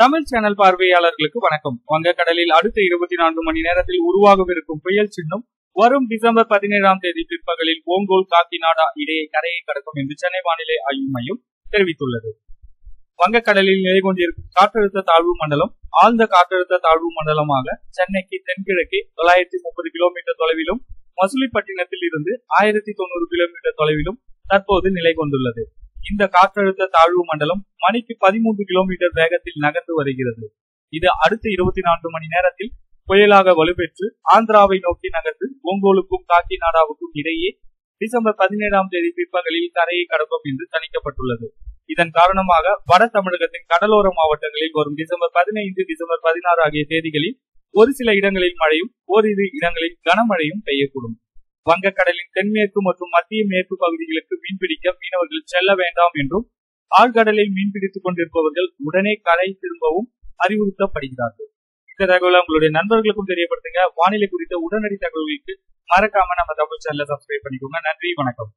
Tamil channel பார்வையாளர்களுக்கு வணக்கம். வங்கக்கடலில் அடுத்த இருபத்தி நான்கு மணி நேரத்தில் உருவாகவிருக்கும் புயல் சின்னம் வரும் டிசம்பர் பதினேழாம் தேதி பிற்பகலில் ஓங்கோல் காக்கிநாடா இடையே கரையை கடக்கும் என்று சென்னை வானிலை ஆய்வு மையம் தெரிவித்துள்ளது. வங்கக்கடலில் நிலை கொண்டிருக்கும் காற்றழுத்த தாழ்வு மண்டலம் ஆழ்ந்த காற்றழுத்த தாழ்வு மண்டலமாக சென்னைக்கு தென்கிழக்கே தொள்ளாயிரத்தி முப்பது கிலோமீட்டர் தொலைவிலும் மசுலிப்பட்டினத்தில் இருந்து ஆயிரத்தி தொண்ணூறு கிலோமீட்டர் தொலைவிலும் தற்போது நிலை கொண்டுள்ளது. இந்த காற்றழுத்த தாழ்வு மண்டலம் மணிக்கு பதிமூன்று கிலோமீட்டர் வேகத்தில் நகர்ந்து வருகிறது. இது அடுத்த இருபத்தி நான்கு மணி நேரத்தில் புயலாக வலுப்பெற்று ஆந்திராவை நோக்கி நகர்ந்து ஒங்கோலுக்கும் காக்கிநாடாவுக்கும் இடையே டிசம்பர் பதினேழாம் தேதி பிற்பகலில் கரையை கடக்கும் என்று தணிக்கப்பட்டுள்ளது. இதன் காரணமாக வட தமிழகத்தின் கடலோர மாவட்டங்களில் வரும் டிசம்பர் பதினைந்து டிசம்பர் பதினாறு ஆகிய தேதிகளில் ஒரு சில இடங்களில் மழையும் ஓரிரு இடங்களில் கனமழையும் பெய்யக்கூடும். வங்கக்கடலின் தென்மேற்கு மற்றும் மத்திய மேற்கு பகுதிகளுக்கு மீன்பிடிக்க மீனவர்கள் செல்ல வேண்டாம் என்றும் ஆழ்கடலில் மீன்பிடித்துக் கொண்டிருப்பவர்கள் உடனே கரை திரும்பவும் அறிவுறுத்தப்படுகிறார்கள். இந்த தகவலை உங்களுடைய நண்பர்களுக்கும் தெரியப்படுத்துங்க. வானிலை குறித்த உடனடி தகவல்களுக்கு மறக்காம நம்ம தமிழ் சேனலை சப்ஸ்கிரைப் பண்ணிக்கோங்க. நன்றி வணக்கம்.